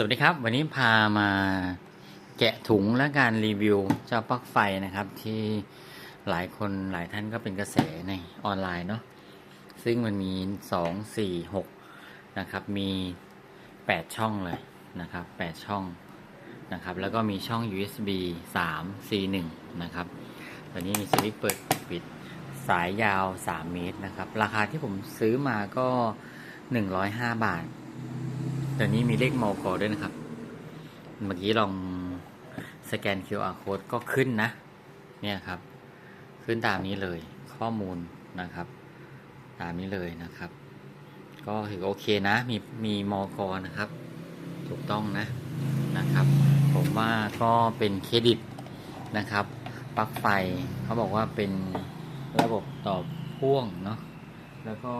สวัสดีครับ วันนี้พามาแกะถุงและการรีวิวเจ้าปลั๊กไฟนะครับ ที่หลายคนหลายท่านก็เป็นกระแสในออนไลน์เนาะซึ่งมันมี2 4 6นะครับ มี8ช่องเลยนะครับ8ช่องนะครับ แล้วก็มีช่อง USB 3 C 1นะครับตอนนี้มีสวิตช์เปิดปิดสายยาว3เมตรนะครับ ราคาที่ผมซื้อมาก็105บาท ตัวนี้มีเลขมอกอด้วยนะครับ เมื่อกี้ลองสแกน QR code ก็ขึ้นนะ เนี่ยครับ ขึ้นตามนี้เลยข้อมูลนะครับ ตามนี้เลยนะครับ ก็ถือโอเคนะ มีมีมอกอนะครับ ถูกต้องนะนะครับ ผมว่าก็เป็นเครดิตนะครับปลั๊กไฟเขาบอกว่าเป็นระบบต่อพ่วงเนาะแล้วก็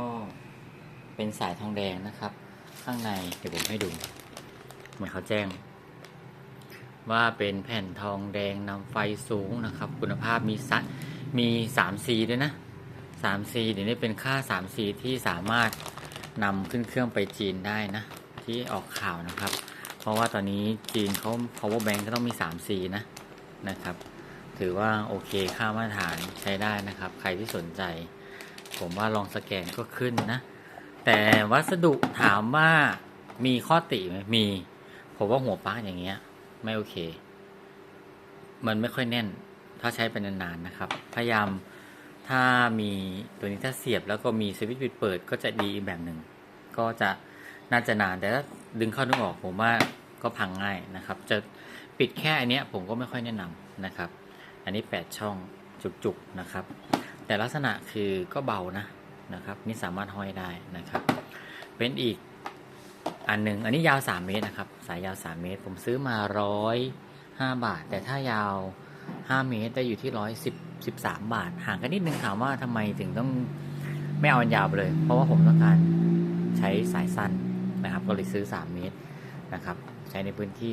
เป็นสายทองแดงนะครับ ข้างในเดี๋ยวผมให้ดู เหมือนเขาแจ้ง ว่าเป็นแผ่นทองแดงนำไฟสูงนะครับ คุณภาพมีสัมี 3C ด้วยนะ 3C เดี๋ยวนี้เป็นค่า 3C ที่สามารถนำขึ้นเครื่องไปจีนได้นะ ที่ออกข่าวนะครับ เพราะว่าตอนนี้จีนเขา power bank ก็ต้องมี 3C นะนะครับ ถือว่าโอเคค่ามาตรฐานใช้ได้นะครับ ใครที่สนใจ ผมว่าลองสแกนก็ขึ้นนะ แต่วัสดุถามว่ามีข้อติไหมมี ผมว่าหัวปลั๊กอย่างเงี้ย ไม่โอเค มันไม่ค่อยแน่น ถ้าใช้ไปนานๆนะครับ พยายามถ้ามีตัวนี้ถ้าเสียบแล้วก็มีสวิตช์ปิดเปิดก็จะดีอีกแบบหนึ่ง ก็จะน่าจะนานแต่ถ้าดึงเข้าดึงออกผมว่าก็พังง่ายนะครับ จะปิดแค่อันเนี้ยผมก็ไม่ค่อยแนะนำนะครับ อันนี้ 8 ช่องจุกๆนะครับ แต่ลักษณะคือก็เบานะ นะครับนี่สามารถห้อยได้นะครับ เป็นอีกอันหนึ่งอันนี้ยาว 3 เมตรนะครับ สายยาว 3 เมตร ผมซื้อมาร้อยห้าบาท แต่ถ้ายาว 5 เมตรได้อยู่ที่ร้อยสิบสิบสามบาท ห่างกันนิดนึงถามว่าทำไมถึงต้องไม่เอาอันยาวเลย เพราะว่าผมต้องการใช้สายสั้นนะครับ ก็เลยซื้อ 3 เมตรนะครับ ใช้ในพื้นที่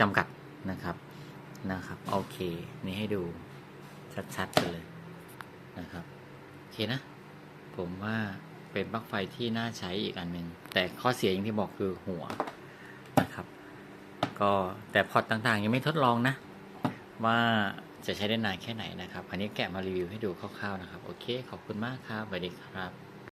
จำกัดนะครับนะครับโอเค นี่ให้ดูชัดๆเลยนะครับ โอเคนะ ผมว่าเป็นปลั๊กไฟที่น่าใช้อีกอันหนึ่งแต่ข้อเสียอย่างที่บอกคือหัวนะครับ ก็แต่พอร์ตต่างๆ ยังไม่ทดลองนะ ว่าจะใช้ได้นานแค่ไหนนะครับ อันนี้แกะมารีวิวให้ดูคร่าวๆนะครับ โอเค ขอบคุณมากครับสวัสดีครับ